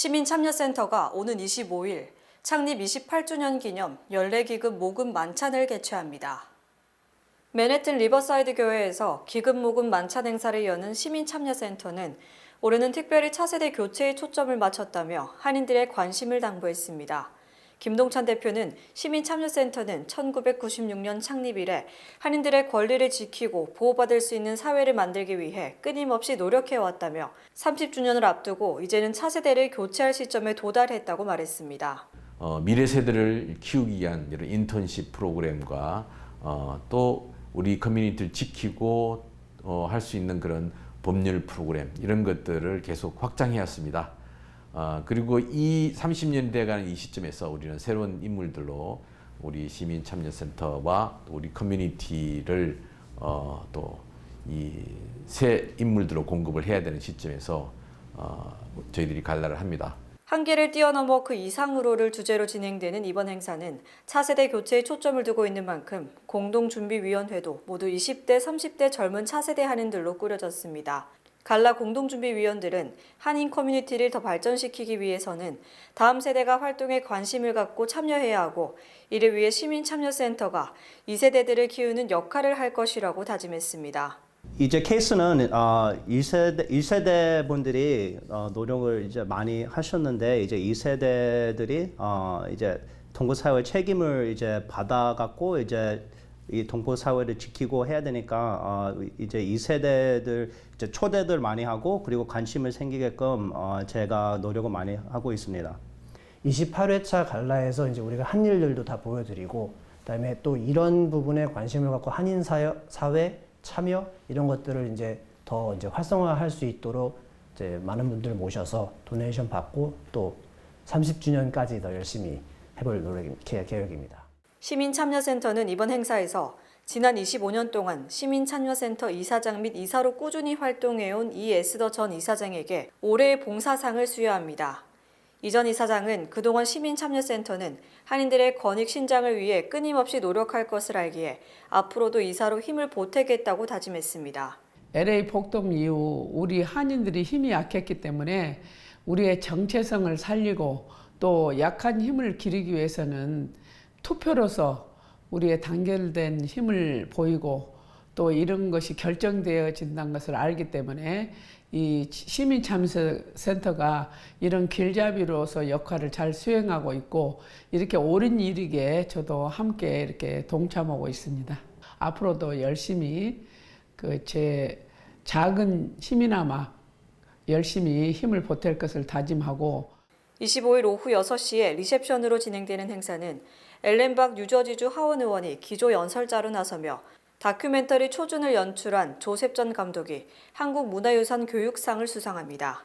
시민참여센터가 오는 25일 창립 28주년 기념 연례기금 모금 만찬을 개최합니다. 맨해튼 리버사이드 교회에서 기금 모금 만찬 행사를 여는 시민참여센터는 올해는 특별히 차세대 교체에 초점을 맞췄다며 한인들의 관심을 당부했습니다. 김동찬 대표는 시민참여센터는 1996년 창립 이래 한인들의 권리를 지키고 보호받을 수 있는 사회를 만들기 위해 끊임없이 노력해왔다며 30주년을 앞두고 이제는 차세대를 교체할 시점에 도달했다고 말했습니다. 어, 미래 세대를 키우기 위한 이런 인턴십 프로그램과 어, 또 우리 커뮤니티를 지키고 어, 할 수 있는 그런 법률 프로그램 이런 것들을 계속 확장해 왔습니다. 어, 그리고 이 30년이 돼가는 이 시점에서 우리는 새로운 인물들로 우리 시민 참여센터와 또 우리 커뮤니티를 어, 또이 새 인물들로 공급을 해야 되는 시점에서 어, 저희들이 갈라를 합니다. 한계를 뛰어넘어 그 이상으로를 주제로 진행되는 이번 행사는 차세대 교체에 초점을 두고 있는 만큼 공동준비위원회도 모두 20대, 30대 젊은 차세대 한인들로 꾸려졌습니다. 갈라 공동준비위원들은 한인 커뮤니티를 더 발전시키기 위해서는 다음 세대가 활동에 관심을 갖고 참여해야 하고 이를 위해 시민참여센터가 이 세대들을 키우는 역할을 할 것이라고 다짐했습니다. 이제 케이스는 어, 1세대, 1세대 분들이 어, 노력을 이제 많이 하셨는데 이제 2세대들이 어, 이제 동포 사회 책임을 이제 받아갖고 이제 이 동포 사회를 지키고 해야 되니까 어, 이제 2세대들 이제 초대들 많이 하고 그리고 관심을 생기게끔 어, 제가 노력을 많이 하고 있습니다. 28회차 갈라에서 이제 우리가 한 일들도 다 보여드리고 그다음에 또 이런 부분에 관심을 갖고 한인 사회, 참여 이런 것들을 이제 더 이제 활성화할 수 있도록 이제 많은 분들을 모셔서 도네이션 받고 또 30주년까지 더 열심히 해볼 노력 계- 계획입니다. 시민참여센터는 이번 행사에서 지난 25년 동안 시민참여센터 이사장 및 이사로 꾸준히 활동해온 이 에스더 전 이사장에게 올해의 봉사상을 수여합니다. 이전 이사장은 그동안 시민참여센터는 한인들의 권익 신장을 위해 끊임없이 노력할 것을 알기에 앞으로도 이사로 힘을 보태겠다고 다짐했습니다. LA 폭동 이후 우리 한인들이 힘이 약했기 때문에 우리의 정체성을 살리고 또 약한 힘을 기르기 위해서는 투표로서 우리의 단결된 힘을 보이고 또 이런 것이 결정되어진다는 것을 알기 때문에 이 시민참여센터가 이런 길잡이로서 역할을 잘 수행하고 있고 이렇게 옳은 일이게 저도 함께 이렇게 동참하고 있습니다. 앞으로도 열심히 그 제 작은 힘이나마 열심히 힘을 보탤 것을 다짐하고 25일 오후 6시에 리셉션으로 진행되는 행사는 엘렌박 뉴저지주 하원 의원이 기조 연설자로 나서며 다큐멘터리 초준을 연출한 조셉 전 감독이 한국문화유산 교육상을 수상합니다.